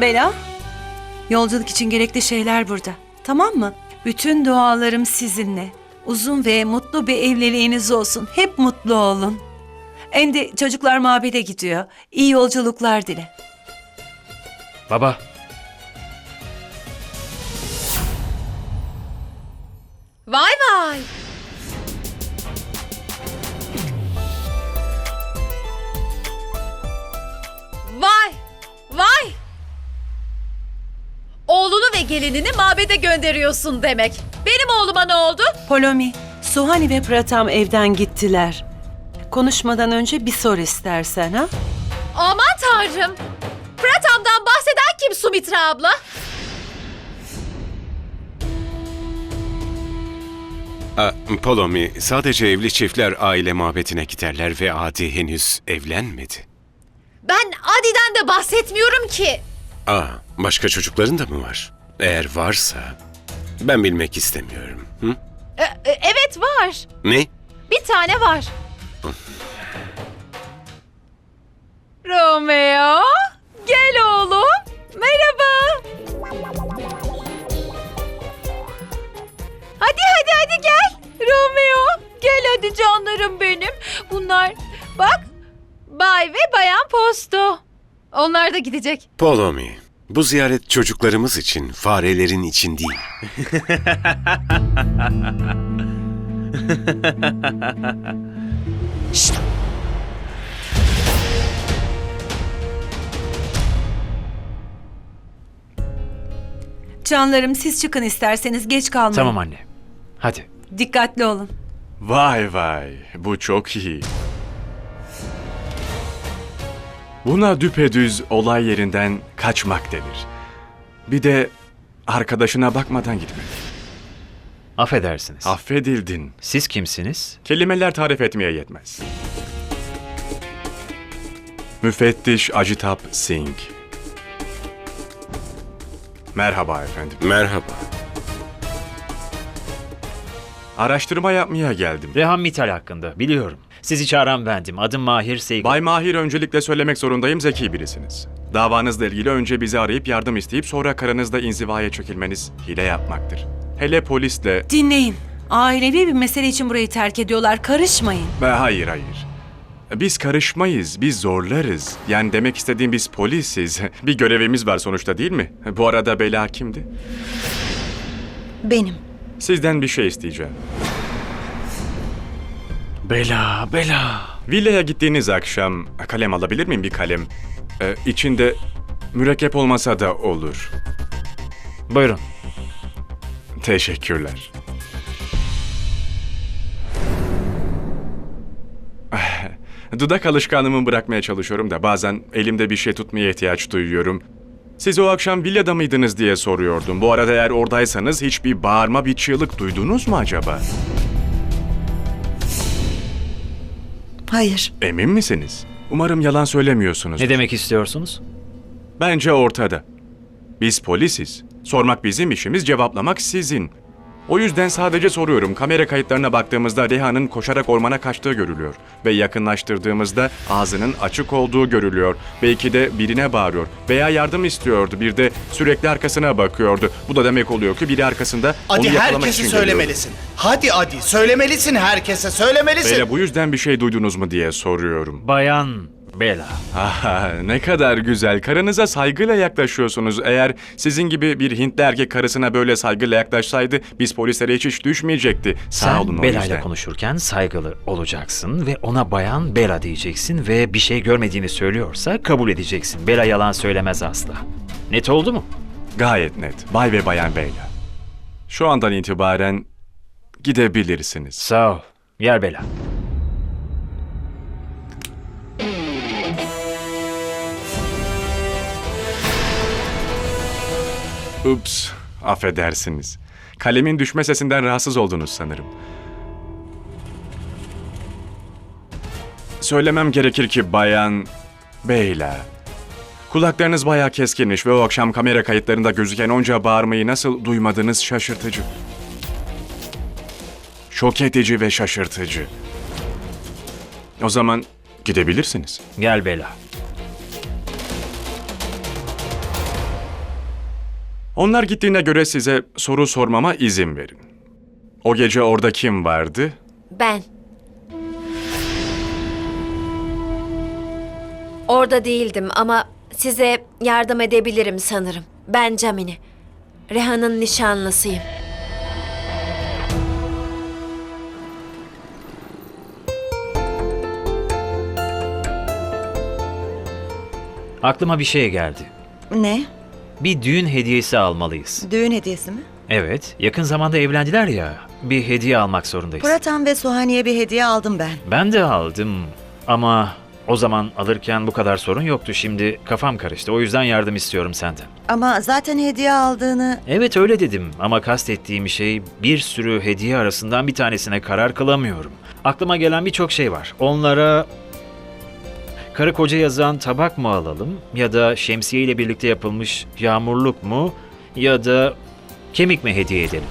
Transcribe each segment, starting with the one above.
Bela, yolculuk için gerekli şeyler burada. Tamam mı? Bütün dualarım sizinle. Uzun ve mutlu bir evliliğiniz olsun. Hep mutlu olun. Endi çocuklar mabede gidiyor. İyi yolculuklar dile. Baba. Vay vay. Vay. Vay. Gelinini mabede gönderiyorsun demek. Benim oğluma ne oldu? Polomi, Suhani ve Pratam evden gittiler. Konuşmadan önce bir sor istersen ha? Aman tanrım. Pratam'dan bahseden kim Sumitra abla? Aa, Polomi, sadece evli çiftler aile muhabbetine giderler ve Adi henüz evlenmedi. Ben Adi'den de bahsetmiyorum ki. Aa, başka çocukların da mı var? Eğer varsa ben bilmek istemiyorum. Hı? E- e- evet var. Ne? Bir tane var. Romeo, gel oğlum. Merhaba. Hadi hadi hadi gel. Romeo, gel hadi canlarım benim. Bunlar bak Bay ve Bayan Posto. Onlar da gidecek. Polomi, bu ziyaret çocuklarımız için, farelerin için değil. Canlarım siz çıkın isterseniz geç kalmayın. Tamam anne. Hadi. Dikkatli olun. Vay vay, bu çok iyi. Buna düpedüz olay yerinden kaçmak denir. Bir de arkadaşına bakmadan gitmek. Affedersiniz. Affedildin. Siz kimsiniz? Kelimeler tarif etmeye yetmez. Müfettiş Ajitap Singh. Merhaba efendim. Merhaba. Araştırma yapmaya geldim. Rehan Mital hakkında biliyorum. Sizi çağıran bendim. Adım Mahir Seygun. Bay Mahir öncelikle söylemek zorundayım zeki birisiniz. Davanızla ilgili önce bizi arayıp yardım isteyip sonra karınızda inzivaya çekilmeniz hile yapmaktır. Hele polisle... Dinleyin. Ailevi bir mesele için burayı terk ediyorlar. Karışmayın. Ve hayır hayır. Biz karışmayız, biz zorlarız. Yani demek istediğim biz polisiz. Bir görevimiz var sonuçta değil mi? Bu arada Bela kimdi? Benim. Sizden bir şey isteyeceğim. Bela, bela. Villaya gittiğiniz akşam kalem alabilir miyim bir kalem? Ee, içinde mürekkep olmasa da olur. Buyurun. Teşekkürler. Dudak alışkanlığımı bırakmaya çalışıyorum da bazen elimde bir şey tutmaya ihtiyaç duyuyorum. Siz o akşam villada mıydınız diye soruyordum. Bu arada eğer oradaysanız hiçbir bağırma, bir çığlık duydunuz mu acaba? Hayır. Emin misiniz? Umarım yalan söylemiyorsunuz. Ne demek istiyorsunuz? Bence ortada. Biz polisiz. Sormak bizim işimiz, cevaplamak sizin. O yüzden sadece soruyorum. Kamera kayıtlarına baktığımızda Reha'nın koşarak ormana kaçtığı görülüyor. Ve yakınlaştırdığımızda ağzının açık olduğu görülüyor. Belki de birine bağırıyor. Veya yardım istiyordu. Bir de sürekli arkasına bakıyordu. Bu da demek oluyor ki biri arkasında onu Adi yakalamak herkese için geliyordu. söylemelisin. Hadi Adi söylemelisin herkese söylemelisin. Böyle bu yüzden bir şey duydunuz mu diye soruyorum. Bayan Bela. Aha, ne kadar güzel. Karınıza saygıyla yaklaşıyorsunuz. Eğer sizin gibi bir Hintli erkek karısına böyle saygıyla yaklaşsaydı biz polislere hiç iş düşmeyecekti. Sağ Sen olun o Bela ile yüzden. konuşurken saygılı olacaksın ve ona bayan Bela diyeceksin ve bir şey görmediğini söylüyorsa kabul edeceksin. Bela yalan söylemez asla. Net oldu mu? Gayet net. Bay ve bayan Beyla. Şu andan itibaren gidebilirsiniz. Sağ ol. Yer Bela. Ups, affedersiniz. Kalemin düşme sesinden rahatsız oldunuz sanırım. Söylemem gerekir ki bayan Beyla. Kulaklarınız bayağı keskinmiş ve o akşam kamera kayıtlarında gözüken onca bağırmayı nasıl duymadınız şaşırtıcı. Şok edici ve şaşırtıcı. O zaman gidebilirsiniz. Gel Bela. Onlar gittiğine göre size soru sormama izin verin. O gece orada kim vardı? Ben. Orada değildim ama size yardım edebilirim sanırım. Ben Camini. Reha'nın nişanlısıyım. Aklıma bir şey geldi. Ne? Bir düğün hediyesi almalıyız. Düğün hediyesi mi? Evet, yakın zamanda evlendiler ya. Bir hediye almak zorundayız. Pıratan ve Suhani'ye bir hediye aldım ben. Ben de aldım ama o zaman alırken bu kadar sorun yoktu. Şimdi kafam karıştı. O yüzden yardım istiyorum senden. Ama zaten hediye aldığını... Evet öyle dedim ama kastettiğim şey bir sürü hediye arasından bir tanesine karar kılamıyorum. Aklıma gelen birçok şey var. Onlara karı koca yazan tabak mı alalım ya da şemsiye ile birlikte yapılmış yağmurluk mu ya da kemik mi hediye edelim?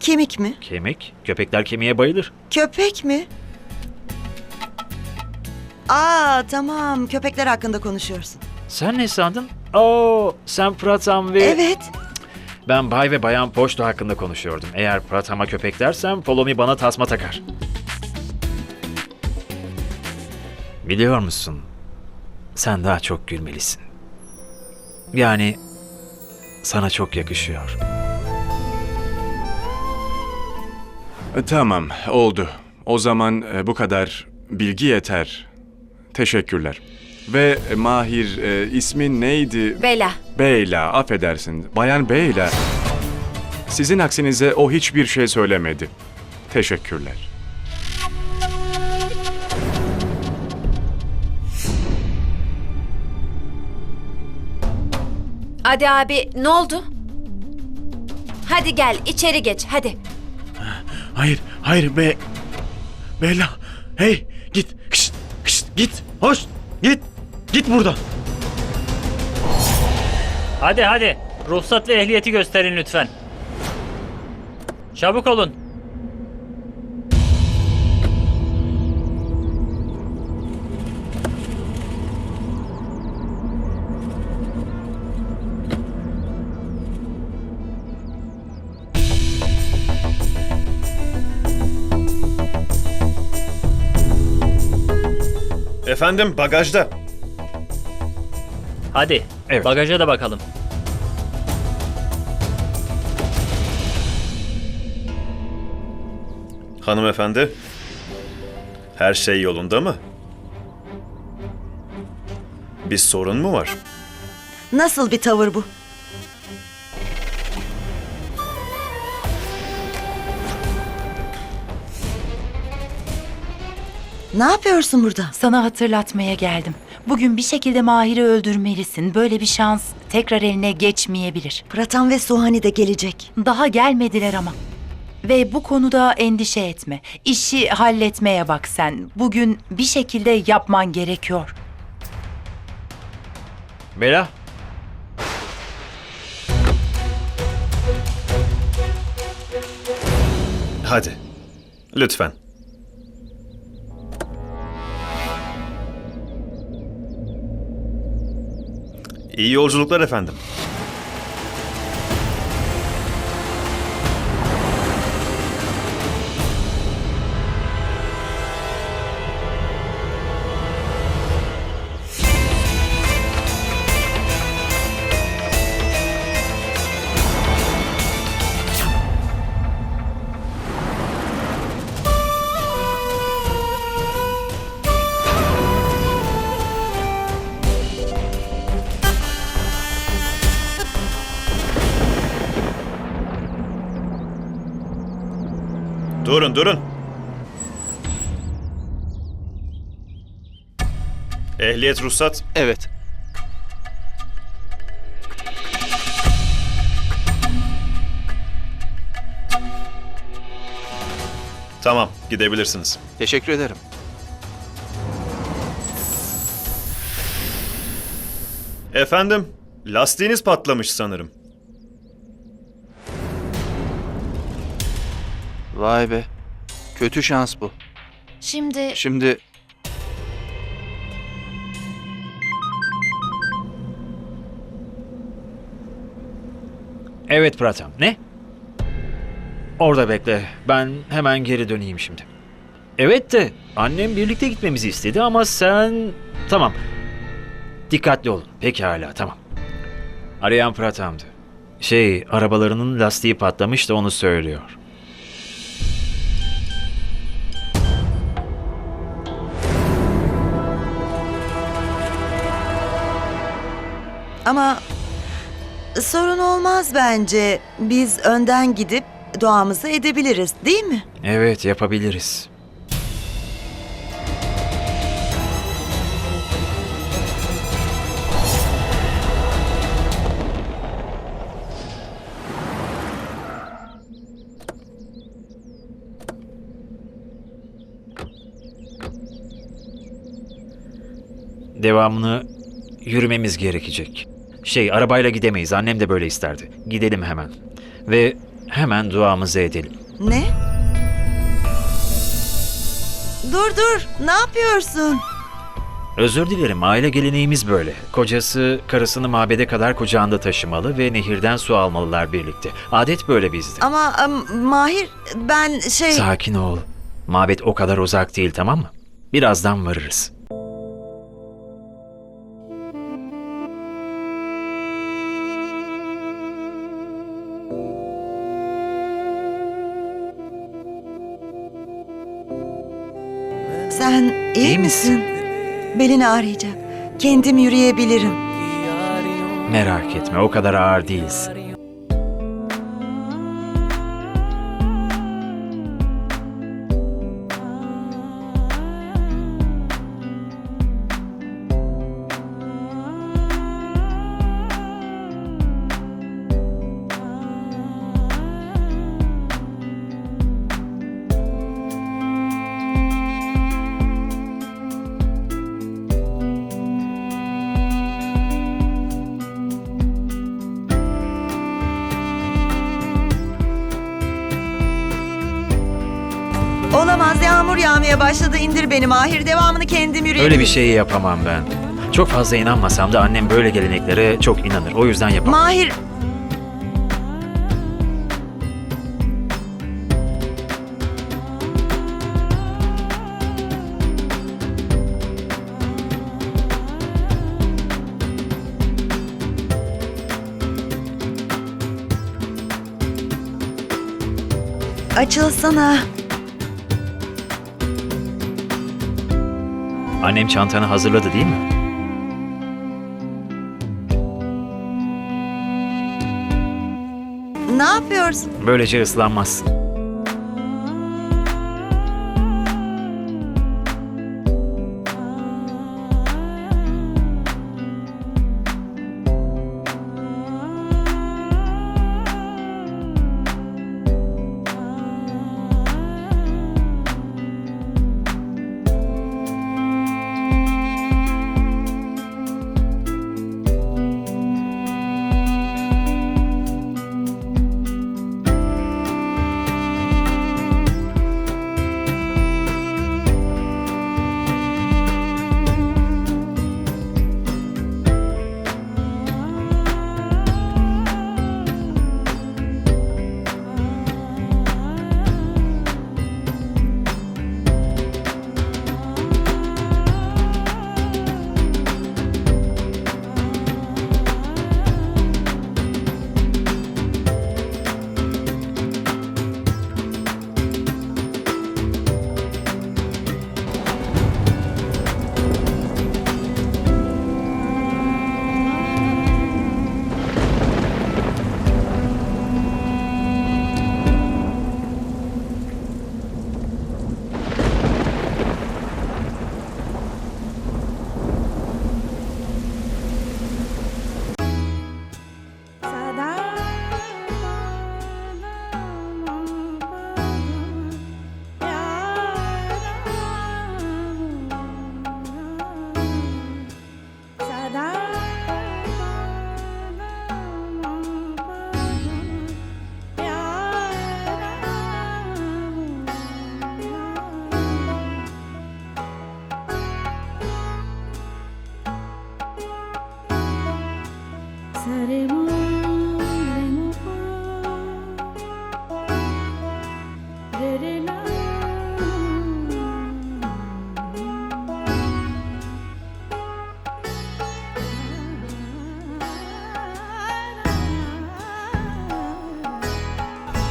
Kemik mi? Kemik? Köpekler kemiğe bayılır. Köpek mi? Aa tamam köpekler hakkında konuşuyorsun. Sen ne sandın? Oo, sen Pratam ve... Evet. Ben Bay ve Bayan Poşto hakkında konuşuyordum. Eğer Pratam'a köpek dersem Polomi bana tasma takar. Biliyor musun? Sen daha çok gülmelisin. Yani sana çok yakışıyor. E, Tamam, oldu. O zaman e, bu kadar bilgi yeter. Teşekkürler. Ve e, Mahir, e, ismin neydi? Bela. Beyla, affedersin. Bayan Beyla. Sizin aksinize o hiçbir şey söylemedi. Teşekkürler. Hadi abi ne oldu? Hadi gel içeri geç hadi. Hayır, hayır be. Bella. Hey, git. Kışt, kışt, git. Hoş, git. Git buradan. Hadi hadi. Ruhsat ve ehliyeti gösterin lütfen. Çabuk olun. Efendim, bagajda. Hadi. Evet. Bagaja da bakalım. Hanımefendi. Her şey yolunda mı? Bir sorun mu var? Nasıl bir tavır bu? Ne yapıyorsun burada? Sana hatırlatmaya geldim. Bugün bir şekilde Mahir'i öldürmelisin. Böyle bir şans tekrar eline geçmeyebilir. Pıratan ve Suhani de gelecek. Daha gelmediler ama. Ve bu konuda endişe etme. İşi halletmeye bak sen. Bugün bir şekilde yapman gerekiyor. Bela, Hadi. Lütfen. İyi yolculuklar efendim. Durun, durun. Ehliyet ruhsat. Evet. Tamam, gidebilirsiniz. Teşekkür ederim. Efendim, lastiğiniz patlamış sanırım. Vay be. Kötü şans bu. Şimdi Şimdi Evet Pratam. Ne? Orada bekle. Ben hemen geri döneyim şimdi. Evet de annem birlikte gitmemizi istedi ama sen... Tamam. Dikkatli olun. Pekala tamam. Arayan Pratam'dı. Şey arabalarının lastiği patlamış da onu söylüyor. Ama sorun olmaz bence. Biz önden gidip duamızı edebiliriz değil mi? Evet yapabiliriz. Devamını yürümemiz gerekecek. Şey arabayla gidemeyiz. Annem de böyle isterdi. Gidelim hemen. Ve hemen duamızı edelim. Ne? Dur dur. Ne yapıyorsun? Özür dilerim, aile geleneğimiz böyle. Kocası karısını mabede kadar kucağında taşımalı ve nehirden su almalılar birlikte. Adet böyle bizde. Ama em, Mahir ben şey... Sakin ol. Mabet o kadar uzak değil tamam mı? Birazdan varırız. İyi, misin? Belin ağrıyacak. Kendim yürüyebilirim. Merak etme, o kadar ağır değilsin. Yağmur yağmaya başladı indir beni Mahir. Devamını kendim yürüyebilirim. Öyle bir şey yapamam ben. Çok fazla inanmasam da annem böyle geleneklere çok inanır. O yüzden yapamam. Mahir Açılsana. Annem çantanı hazırladı değil mi? Ne yapıyorsun? Böylece ıslanmazsın.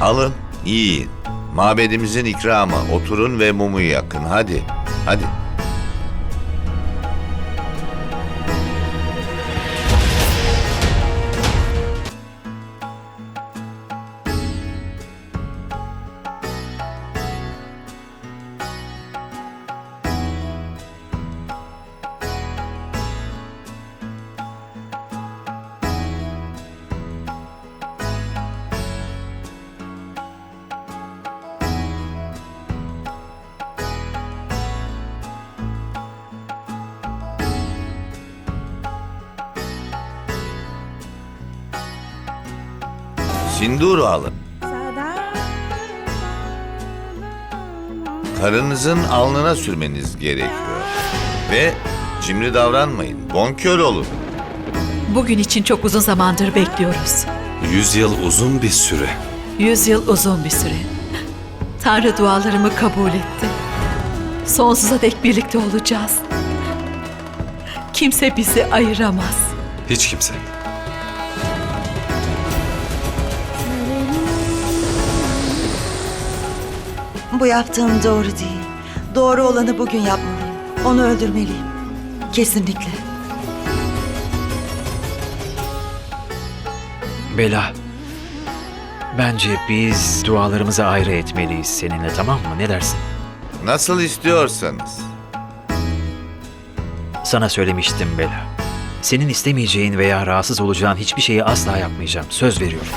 Alın, yiyin. Mabedimizin ikramı. Oturun ve mumu yakın. Hadi, hadi. Sinduru alın. Karınızın alnına sürmeniz gerekiyor. Ve cimri davranmayın. Bonkör olun. Bugün için çok uzun zamandır bekliyoruz. Yüz yıl uzun bir süre. Yüz yıl uzun bir süre. Tanrı dualarımı kabul etti. Sonsuza dek birlikte olacağız. Kimse bizi ayıramaz. Hiç kimse. Bu yaptığım doğru değil. Doğru olanı bugün yapmalıyım. Onu öldürmeliyim. Kesinlikle. Bela, bence biz dualarımızı ayrı etmeliyiz seninle tamam mı? Ne dersin? Nasıl istiyorsanız. Sana söylemiştim Bela. Senin istemeyeceğin veya rahatsız olacağın hiçbir şeyi asla yapmayacağım. Söz veriyorum.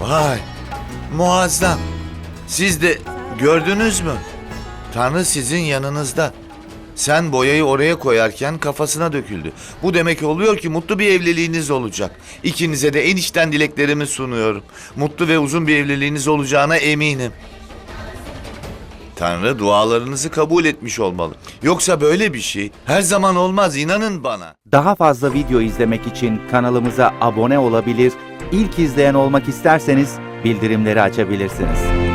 Vay, muazzam. Siz de gördünüz mü? Tanrı sizin yanınızda. Sen boyayı oraya koyarken kafasına döküldü. Bu demek oluyor ki mutlu bir evliliğiniz olacak. İkinize de en içten dileklerimi sunuyorum. Mutlu ve uzun bir evliliğiniz olacağına eminim. Tanrı dualarınızı kabul etmiş olmalı. Yoksa böyle bir şey her zaman olmaz inanın bana. Daha fazla video izlemek için kanalımıza abone olabilir, ilk izleyen olmak isterseniz bildirimleri açabilirsiniz.